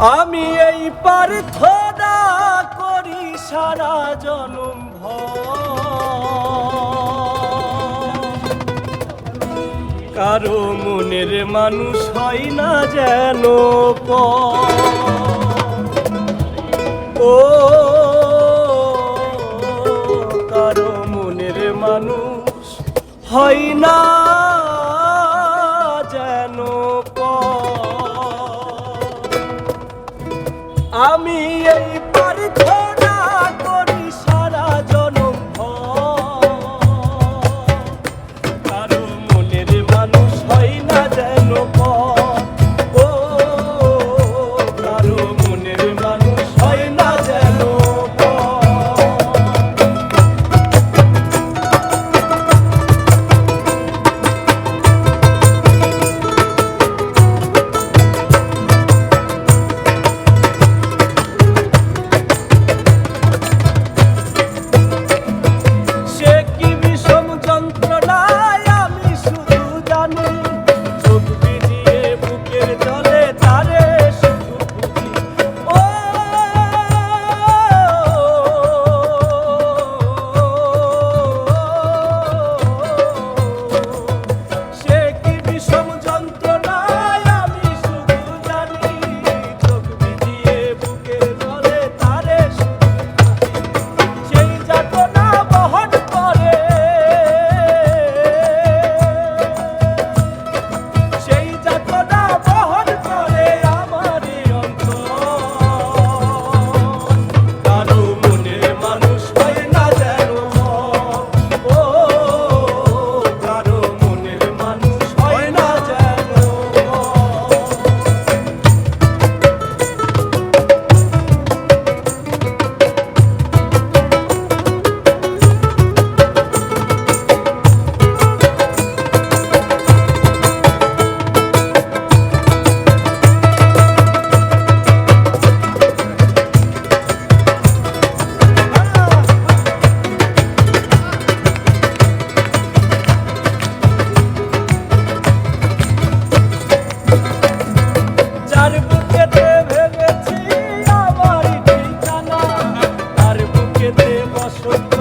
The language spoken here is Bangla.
আমি এই প্রার্থনা করি সারা জনম কারও মনের মানুষ হয় না যেন। ও, কারও মনের মানুষ হয় না আমি এই nosso